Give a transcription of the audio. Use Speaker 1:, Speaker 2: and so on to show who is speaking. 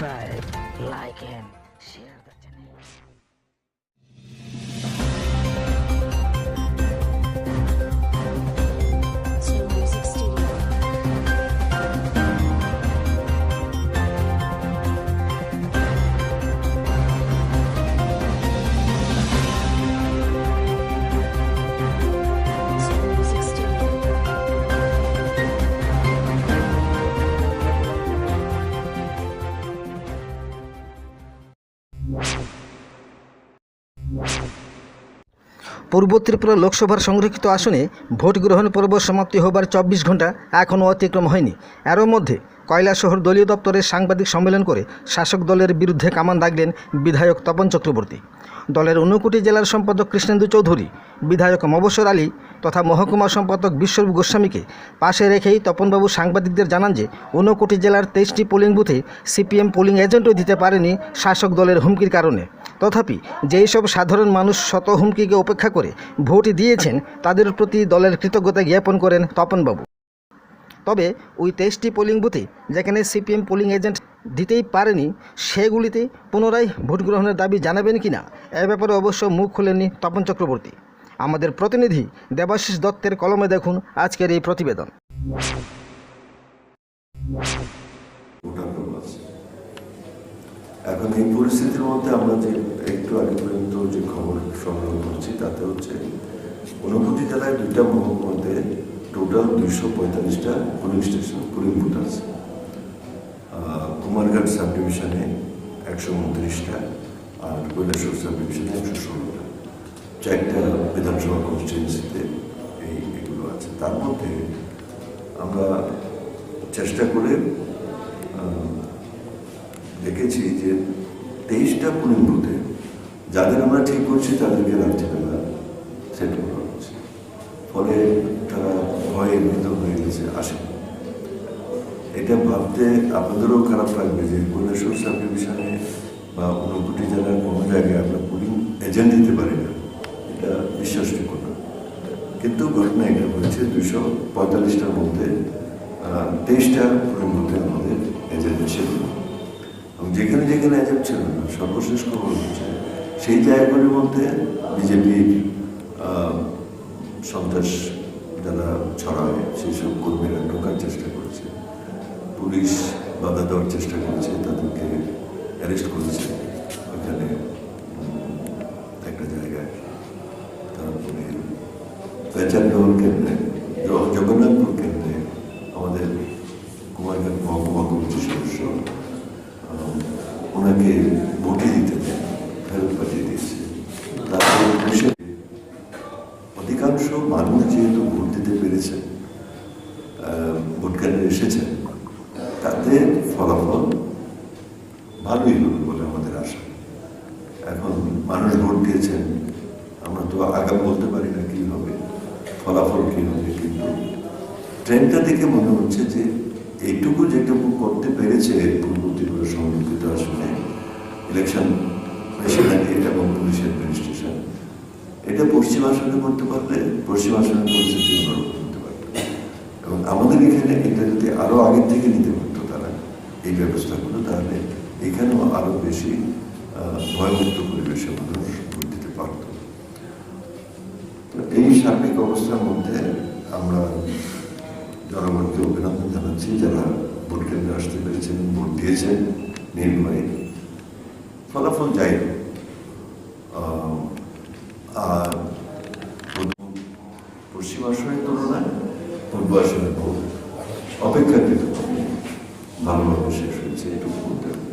Speaker 1: tribe like
Speaker 2: him.
Speaker 3: পূর্ব ত্রিপুরা লোকসভার সংরক্ষিত আসনে ভোট গ্রহণ পর্ব সমাপ্তি হবার চব্বিশ ঘণ্টা এখনও অতিক্রম হয়নি। এরও মধ্যে কয়লাশহর দলীয় দপ্তরে সাংবাদিক সম্মেলন করে শাসক দলের বিরুদ্ধে কামান দাগলেন বিধায়ক তপন চক্রবর্তী। দলের ঊনকোটি জেলার সম্পাদক কৃষ্ণেন্দু চৌধুরী, বিধায়ক মবসর আলী তথা মহকুমা সম্পাদক বিশ্বরূপ গোস্বামীকে পাশে রেখেই তপনবাবু সাংবাদিকদের জানান যে, ঊনকোটি জেলার তেইশটি পোলিং বুথে সিপিএম পোলিং এজেন্টও দিতে পারেনি শাসক দলের হুমকির কারণে। তথাপি যেই সব সাধারণ মানুষ শত হুমকিকে উপেক্ষা করে ভোট দিয়েছেন, তাদের প্রতি দলের কৃতজ্ঞতা জ্ঞাপন করেন তপনবাবু। তবে ওই তেইশটি পোলিং বুথে যেখানে সিপিএম পোলিং এজেন্ট দিতেই পারেনি, সেগুলিতে পুনরায় ভোট গ্রহণের দাবি জানাবেন কিনা, এ ব্যাপারে অবশ্য মুখ খোলেননি তপন চক্রবর্তী। আমাদের প্রতিনিধি দেবাশিস দত্তের কলমে দেখুন আজকের এই প্রতিবেদন।
Speaker 4: এখন এই পরিস্থিতির মধ্যে আমরা যে একটু আগে পর্যন্ত যে খবর সংগ্রহ করছি, তাতে হচ্ছে ঊনকোটি জেলায় দুইটা মহকুমাতে টোটাল দুইশো পঁয়তাল্লিশটা পুলিং স্টেশন পুলিং বুথ আছে কুমারঘাট সাব ডিভিশনে একশো উনত্রিশটা আর কৈলাসর সাব ডিভিশনে একশো ষোলোটা। চারটা বিধানসভা কনস্টিটুয়েন্সিতে এই এগুলো আছে। তার মধ্যে আমরা চেষ্টা করে দেখেছি যে তেইশটা পুলিং যাদের আমরা ঠিক করছি তাদেরকে রাত্রিবেলা সেট করা হচ্ছে ফলে তারা ভয়ে মৃত হয়ে গেছে, আসে। এটা ভাবতে আপনাদেরও খারাপ লাগবে যে কৈলাসর সাব ডিভিশনে বা ঊনকোটি জেলার কোনো জায়গায় আমরা পুলিং এজেন্ট দিতে পারি না। এটা বিশ্বাসযোগ্য না। কিন্তু ঘটনা এটা হয়েছে দুশো পঁয়তাল্লিশটার মধ্যে তেইশটা পুলিং বুথে আমাদের এজেন্ট এবং যেখানে যেখানে এজেন্ট ছিল না সর্বশেষ খবর হচ্ছে সেই জায়গাগুলির মধ্যে বিজেপির সন্ত্রাস যারা ছড়ায় সেই সব কর্মীরা ঢোকার চেষ্টা করেছে। পুলিশ বাধা দেওয়ার চেষ্টা করেছে তাদেরকে অ্যারেস্ট করেছে। উম, একটা জায়গায় তারপরে পেচারডোল কেন্দ্রে জগন্নাথপুর কেন্দ্রে আমাদের কুমারঘাট মহকুমা কমিটির সদস্য ওনাকে ভোটে দিতে ফেরত পাঠিয়ে দিয়েছে। তারপরে অধিকাংশ মানুষ যেহেতু ভোট দিতে পেরেছেন ভোট কেন্দ্রে এসেছেন তাতে ফলাফল ভালোই হবে বলে আমাদের আশা। এখন মানুষ ভোট দিয়েছেন আমরা তো আগাম বলতে পারি না কি হবে, ফলাফল কি হবে, কিন্তু ট্রেনটা দেখে মনে হচ্ছে যে এইটুকু যেটুকু করতে পেরেছে পূর্ব ত্রিপুরা সংরক্ষিত আসনে ইলেকশন প্রেসিডেন্ট এবং পুলিশ অ্যাডমিনিস্ট্রেশন এটা পশ্চিম আসনে করতে পারলে, পশ্চিম আসনের পরিস্থিতি হতে পারত। এবং আমাদের এখানে এটা যদি আরও আগের থেকে নিতে পারতো তারা এই ব্যবস্থাগুলো, তাহলে এখানেও আরও বেশি ভয়মুক্ত পরিবেশে মানুষ দিতে পারত। এই সার্বিক অবস্থার মধ্যে আমরা জনগণকে অভিনন্দন জানাচ্ছি, যারা ভোট কেন্দ্রে আসতে পেরেছেন ভোট দিয়েছেন, নির্ভয়ে ফলাফল যাই আর পশ্চিম আসনের তুলনায় পূর্ব আসনের ভোট অপেক্ষাকৃত ভালোভাবে শেষ হয়েছে এটুকু বলতে হবে।